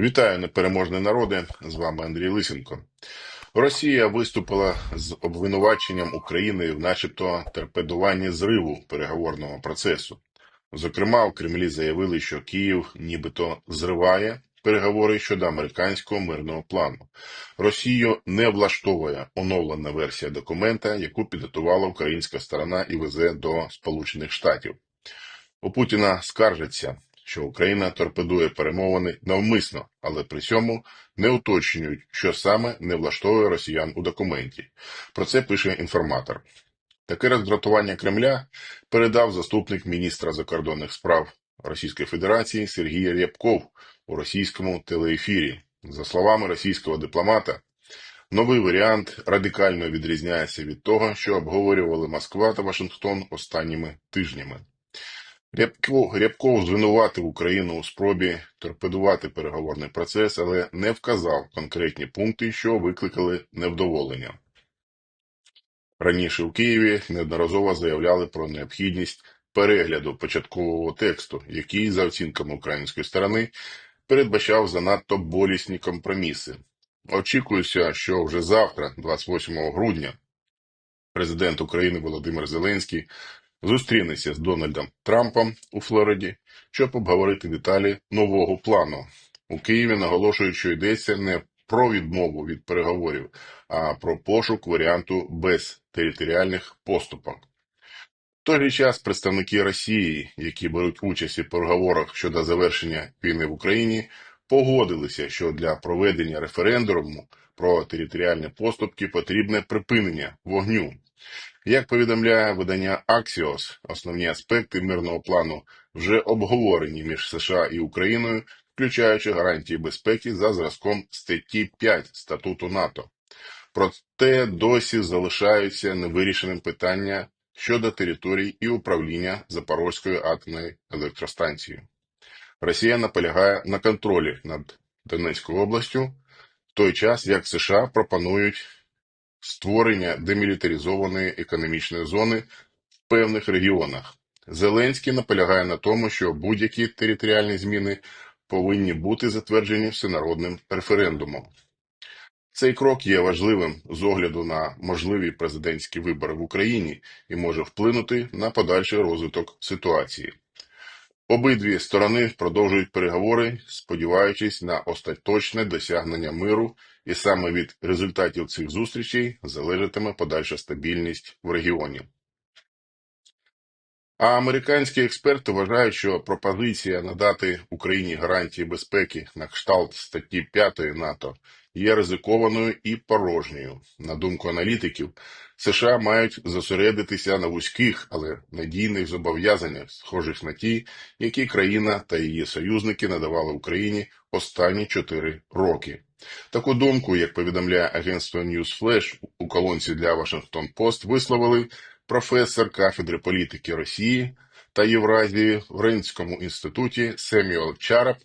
Вітаю непереможні народи. З вами Андрій Лисенко. Росія виступила з обвинуваченням України в, начебто, торпедуванні зриву переговорного процесу. Зокрема, у Кремлі заявили, що Київ нібито зриває переговори щодо американського мирного плану. Росію не влаштовує оновлена версія документа, яку підготувала українська сторона і везе до Сполучених Штатів. У Путіна скаржаться, що Україна торпедує перемовини навмисно, але при цьому не уточнюють, що саме не влаштовує росіян у документі. Про це пише інформатор. Таке роздратування Кремля передав заступник міністра закордонних справ Російської Федерації Сергій Рябков у російському телеефірі. За словами російського дипломата, новий варіант радикально відрізняється від того, що обговорювали Москва та Вашингтон останніми тижнями. Рябков, звинуватив Україну у спробі торпедувати переговорний процес, але не вказав конкретні пункти, що викликали невдоволення. Раніше у Києві неодноразово заявляли про необхідність перегляду початкового тексту, який, за оцінками української сторони, передбачав занадто болісні компроміси. Очікується, що вже завтра, 28 грудня, президент України Володимир Зеленський зустрінеться з Дональдом Трампом у Флориді, щоб обговорити деталі нового плану. У Києві наголошують, що йдеться не про відмову від переговорів, а про пошук варіанту без територіальних поступок. В той же час представники Росії, які беруть участь у переговорах щодо завершення війни в Україні, погодилися, що для проведення референдуму про територіальні поступки потрібне припинення вогню. Як повідомляє видання Axios, основні аспекти мирного плану вже обговорені між США і Україною, включаючи гарантії безпеки за зразком статті 5 статуту НАТО. Проте досі залишаються невирішеним питання щодо територій і управління Запорозькою атомною електростанцією. Росія наполягає на контролі над Донецькою областю, в той час як США пропонують створення демілітаризованої економічної зони в певних регіонах. Зеленський наполягає на тому, що будь-які територіальні зміни повинні бути затверджені всенародним референдумом. Цей крок є важливим з огляду на можливі президентські вибори в Україні і може вплинути на подальший розвиток ситуації. Обидві сторони продовжують переговори, сподіваючись на остаточне досягнення миру, і саме від результатів цих зустрічей залежатиме подальша стабільність в регіоні. А американські експерти вважають, що пропозиція надати Україні гарантії безпеки на кшталт статті 5 НАТО є ризикованою і порожньою. На думку аналітиків, США мають зосередитися на вузьких, але надійних зобов'язаннях, схожих на ті, які країна та її союзники надавали Україні останні чотири роки. Таку думку, як повідомляє агентство Newsflash, у колонці для Washington Post висловили професор кафедри політики Росії та Євразії в Ринському інституті Семюел Чарап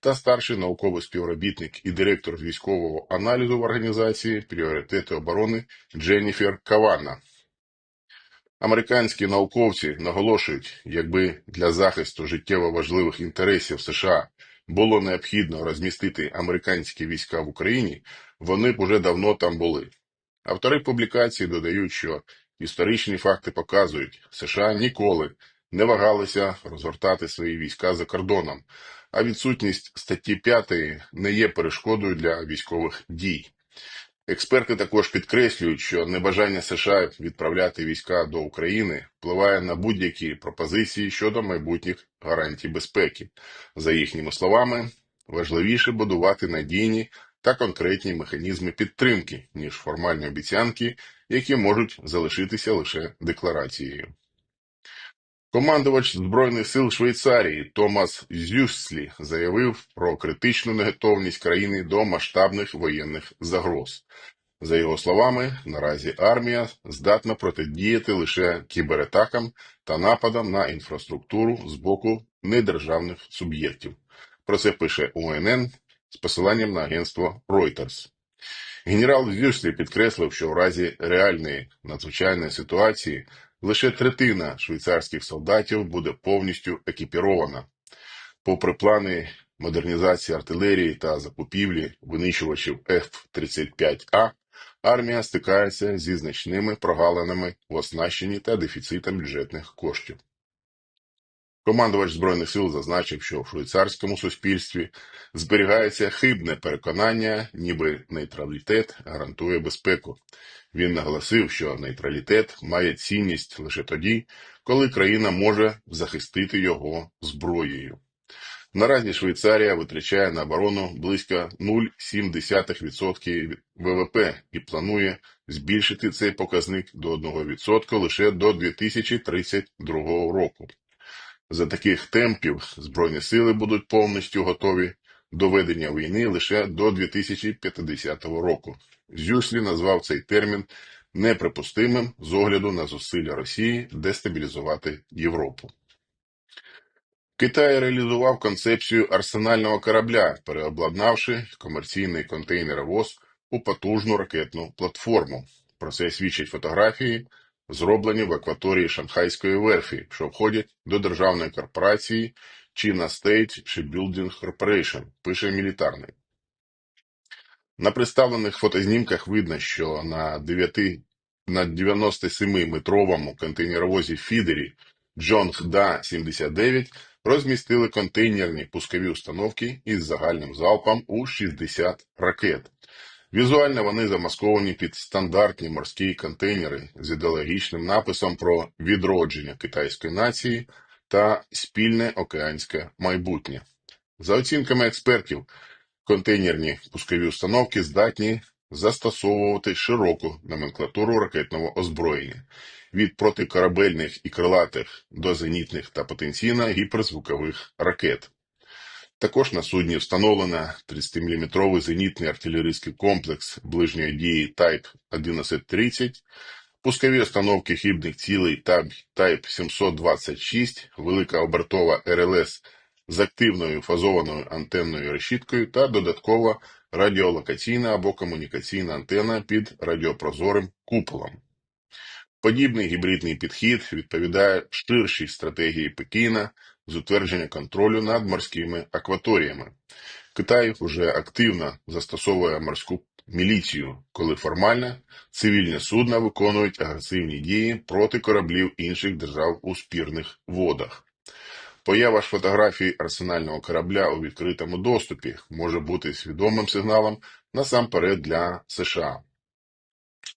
та старший науковий співробітник і директор військового аналізу в організації Пріоритети оборони Дженніфер Кавана. Американські науковці наголошують, якби для захисту життєво важливих інтересів США було необхідно розмістити американські війська в Україні, вони б уже давно там були. Автори публікації додають, що історичні факти показують, США ніколи не вагалися розгортати свої війська за кордоном, а відсутність статті 5 не є перешкодою для військових дій. Експерти також підкреслюють, що небажання США відправляти війська до України впливає на будь-які пропозиції щодо майбутніх гарантій безпеки. За їхніми словами, важливіше будувати надійні та конкретні механізми підтримки, ніж формальні обіцянки, які можуть залишитися лише декларацією. Командувач Збройних сил Швейцарії Томас Зюслі заявив про критичну неготовність країни до масштабних воєнних загроз. За його словами, наразі армія здатна протидіяти лише кібератакам та нападам на інфраструктуру з боку недержавних суб'єктів. Про це пише УНН з посиланням на агентство Reuters. Генерал Зюслі підкреслив, що в разі реальної надзвичайної ситуації лише третина швейцарських солдатів буде повністю екіпірована. Попри плани модернізації артилерії та закупівлі винищувачів F-35А, армія стикається зі значними прогалинами в оснащенні та дефіцитом бюджетних коштів. Командувач Збройних сил зазначив, що в швейцарському суспільстві зберігається хибне переконання, ніби нейтралітет гарантує безпеку. Він наголосив, що нейтралітет має цінність лише тоді, коли країна може захистити його зброєю. Наразі Швейцарія витрачає на оборону близько 0,7% ВВП і планує збільшити цей показник до 1% лише до 2032 року. За таких темпів Збройні сили будуть повністю готові до ведення війни лише до 2050 року. Зюслі назвав цей термін неприпустимим з огляду на зусилля Росії дестабілізувати Європу. Китай реалізував концепцію арсенального корабля, переобладнавши комерційний контейнеровоз у потужну ракетну платформу. Про це свідчать фотографії, зроблені в акваторії Шанхайської верфі, що входять до державної корпорації China State Shipbuilding Corporation, пише мілітарний. На представлених фотознімках видно, що на 9 на 97-метровому контейнеровозі Фідері Джонгда 79 розмістили контейнерні пускові установки із загальним залпом у 60 ракет. Візуально вони замасковані під стандартні морські контейнери з ідеологічним написом про відродження китайської нації та спільне океанське майбутнє. За оцінками експертів, контейнерні пускові установки здатні застосовувати широку номенклатуру ракетного озброєння від протикорабельних і крилатих до зенітних та потенційно гіперзвукових ракет. Також на судні встановлено 30-мм зенітний артилерійський комплекс ближньої дії Type 1130, пускові установки хібних цілей Type 726, велика обертова РЛС з активною фазованою антенною решіткою та додаткова радіолокаційна або комунікаційна антена під радіопрозорим куполом. Подібний гібридний підхід відповідає ширшій стратегії Пекіна з утвердження контролю над морськими акваторіями. Китай вже активно застосовує морську міліцію, коли формально цивільні судна виконують агресивні дії проти кораблів інших держав у спірних водах. Поява ж фотографій арсенального корабля у відкритому доступі може бути свідомим сигналом насамперед для США.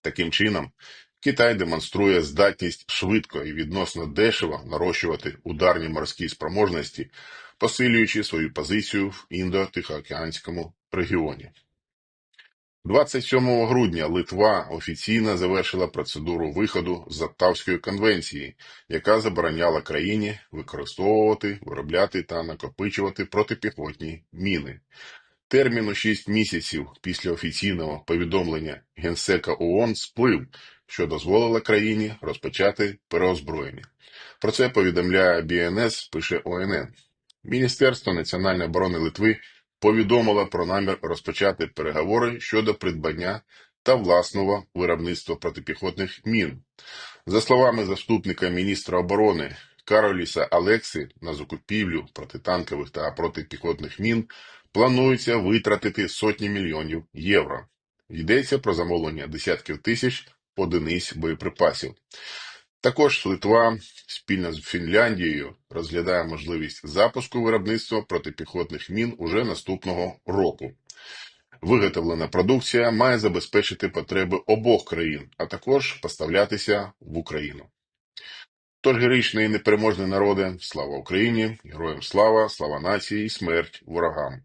Таким чином, Китай демонструє здатність швидко і відносно дешево нарощувати ударні морські спроможності, посилюючи свою позицію в індо-тихоокеанському регіоні. 27 грудня Литва офіційно завершила процедуру виходу з Оттавської конвенції, яка забороняла країні використовувати, виробляти та накопичувати протипіхотні міни. Термін у 6 місяців після офіційного повідомлення Генсека ООН сплив, що дозволило країні розпочати переозброєння. Про це повідомляє БНС, пише ОНН. Міністерство національної оборони Литви повідомило про намір розпочати переговори щодо придбання та власного виробництва протипіхотних мін. За словами заступника міністра оборони Кароліса Алекси, на закупівлю протитанкових та протипіхотних мін планується витратити сотні мільйонів євро. Йдеться про замовлення десятків тисяч одиниць боєприпасів. Також Литва спільно з Фінляндією розглядає можливість запуску виробництва протипіхотних мін уже наступного року. Виготовлена продукція має забезпечити потреби обох країн, а також поставлятися в Україну. Тож героїчний і непереможний народи, слава Україні, героям слава, слава нації і смерть ворогам.